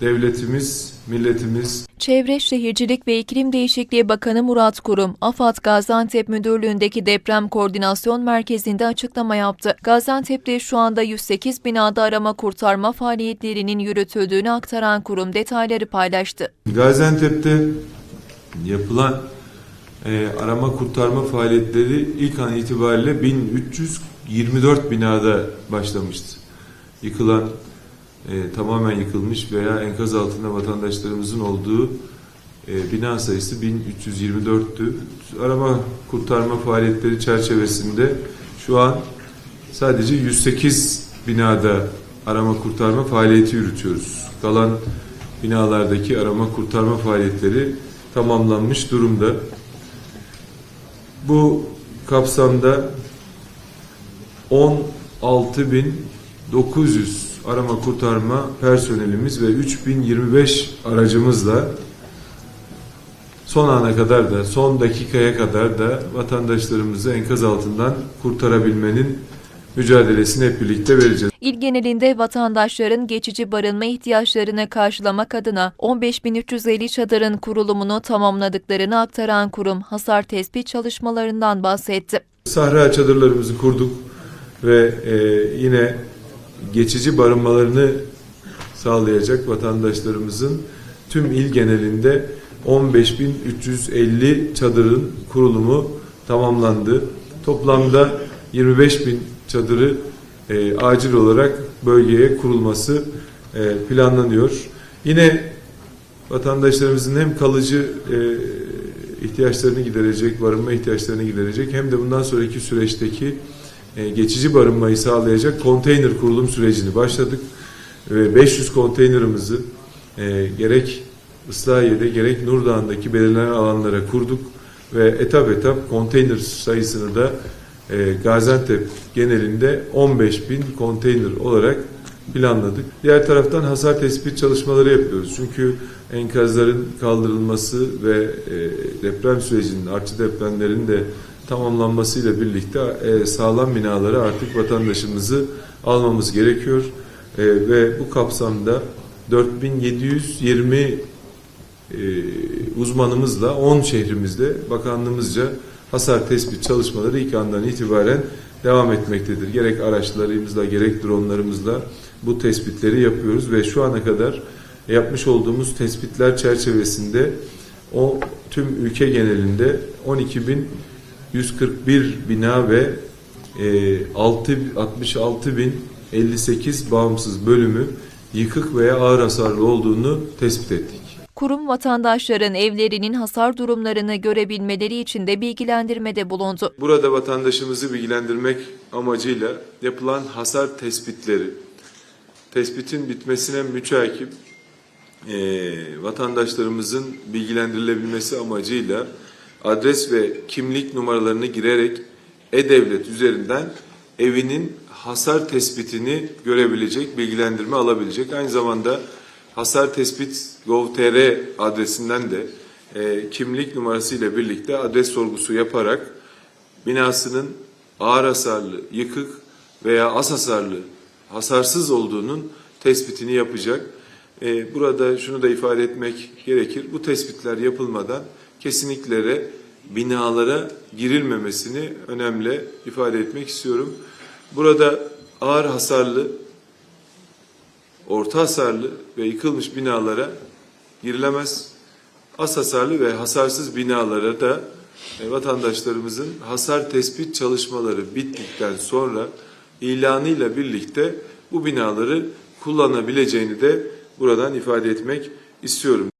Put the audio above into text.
devletimiz, milletimiz Çevre Şehircilik ve İklim Değişikliği Bakanı Murat Kurum, AFAD Gaziantep Müdürlüğü'ndeki Deprem Koordinasyon Merkezi'nde açıklama yaptı. Gaziantep'te şu anda 108 binada arama kurtarma faaliyetlerinin yürütüldüğünü aktaran kurum detayları paylaştı. Gaziantep'te yapılan e, arama kurtarma faaliyetleri ilk an itibariyle 1324 binada başlamıştı. Yıkılan, e, tamamen yıkılmış veya enkaz altında vatandaşlarımızın olduğu e, bina sayısı 1324'tü. Arama kurtarma faaliyetleri çerçevesinde şu an sadece 108 binada arama kurtarma faaliyeti yürütüyoruz. Kalan binalardaki arama kurtarma faaliyetleri tamamlanmış durumda. Bu kapsamda 16.900 arama kurtarma personelimiz ve 3025 aracımızla son ana kadar da son dakikaya kadar da vatandaşlarımızı enkaz altından kurtarabilmenin mücadelesini hep birlikte vereceğiz. İl genelinde vatandaşların geçici barınma ihtiyaçlarını karşılamak adına 15.350 çadırın kurulumunu tamamladıklarını aktaran kurum hasar tespit çalışmalarından bahsetti. Sahra çadırlarımızı kurduk ve e, yine geçici barınmalarını sağlayacak vatandaşlarımızın tüm il genelinde 15.350 çadırın kurulumu tamamlandı. Toplamda 25.000 çadırı e, acil olarak bölgeye kurulması e, planlanıyor. Yine vatandaşlarımızın hem kalıcı e, ihtiyaçlarını giderecek, barınma ihtiyaçlarını giderecek hem de bundan sonraki süreçteki e, geçici barınmayı sağlayacak konteyner kurulum sürecini başladık. Ve 500 konteynerimizi e, gerek Islahiye'de gerek Nurdağ'ındaki belirlenen alanlara kurduk ve etap etap konteyner sayısını da e, Gaziantep genelinde 15 bin konteyner olarak planladık. Diğer taraftan hasar tespit çalışmaları yapıyoruz. Çünkü enkazların kaldırılması ve e, deprem sürecinin, artçı depremlerin de tamamlanmasıyla birlikte e, sağlam binaları artık vatandaşımızı almamız gerekiyor. E, ve bu kapsamda 4720 e, uzmanımızla 10 şehrimizde bakanlığımızca hasar tespit çalışmaları ilk andan itibaren devam etmektedir. Gerek araçlarımızla gerek dronlarımızla bu tespitleri yapıyoruz ve şu ana kadar yapmış olduğumuz tespitler çerçevesinde o tüm ülke genelinde 12.141 bina ve e, 6, 66.058 bağımsız bölümü yıkık veya ağır hasarlı olduğunu tespit ettik. Kurum vatandaşların evlerinin hasar durumlarını görebilmeleri için de bilgilendirmede bulundu. Burada vatandaşımızı bilgilendirmek amacıyla yapılan hasar tespitleri, tespitin bitmesine müçakip e, vatandaşlarımızın bilgilendirilebilmesi amacıyla adres ve kimlik numaralarını girerek e-devlet üzerinden evinin hasar tespitini görebilecek, bilgilendirme alabilecek. Aynı zamanda hasar tespit gov.tr adresinden de e, kimlik numarası ile birlikte adres sorgusu yaparak binasının ağır hasarlı, yıkık veya az hasarlı, hasarsız olduğunun tespitini yapacak. E, burada şunu da ifade etmek gerekir. Bu tespitler yapılmadan kesinlikle binalara girilmemesini önemli ifade etmek istiyorum. Burada ağır hasarlı, orta hasarlı ve yıkılmış binalara girilemez. Az hasarlı ve hasarsız binalara da e, vatandaşlarımızın hasar tespit çalışmaları bittikten sonra ilanıyla birlikte bu binaları kullanabileceğini de buradan ifade etmek istiyorum.